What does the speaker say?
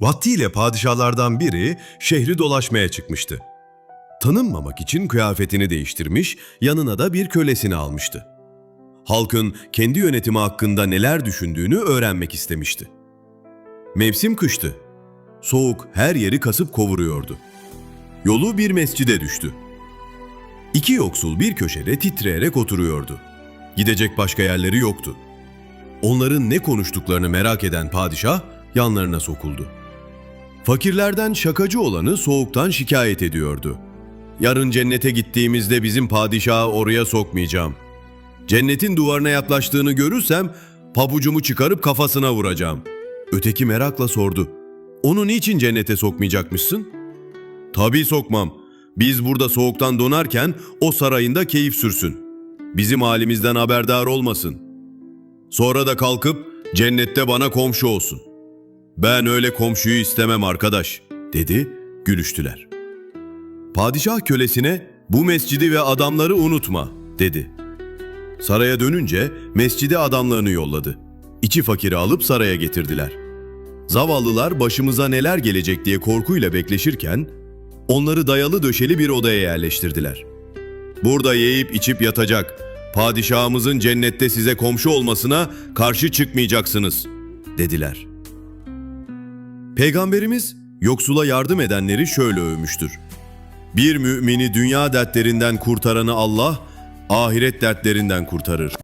Vaktiyle padişahlardan biri şehri dolaşmaya çıkmıştı. Tanınmamak için kıyafetini değiştirmiş, yanına da bir kölesini almıştı. Halkın kendi yönetimi hakkında neler düşündüğünü öğrenmek istemişti. Mevsim kıştı. Soğuk her yeri kasıp kovuruyordu. Yolu bir mescide düştü. İki yoksul bir köşede titreyerek oturuyordu. Gidecek başka yerleri yoktu. Onların ne konuştuklarını merak eden padişah yanlarına sokuldu. Fakirlerden şakacı olanı soğuktan şikayet ediyordu. Yarın cennete gittiğimizde bizim padişahı oraya sokmayacağım. Cennetin duvarına yaklaştığını görürsem pabucumu çıkarıp kafasına vuracağım. Öteki merakla sordu. Onu niçin cennete sokmayacakmışsın? Tabii sokmam. Biz burada soğuktan donarken o sarayında keyif sürsün. Bizim halimizden haberdar olmasın. Sonra da kalkıp cennette bana komşu olsun. Ben öyle komşuyu istemem arkadaş, dedi, gülüştüler. Padişah kölesine bu mescidi ve adamları unutma, dedi. Saraya dönünce mescide adamlarını yolladı. İçi fakiri alıp saraya getirdiler. Zavallılar başımıza neler gelecek diye korkuyla bekleşirken onları dayalı döşeli bir odaya yerleştirdiler. Burada yiyip içip yatacak, padişahımızın cennette size komşu olmasına karşı çıkmayacaksınız, dediler. Peygamberimiz yoksula yardım edenleri şöyle övmüştür. Bir mümini dünya dertlerinden kurtaranı Allah, ahiret dertlerinden kurtarır.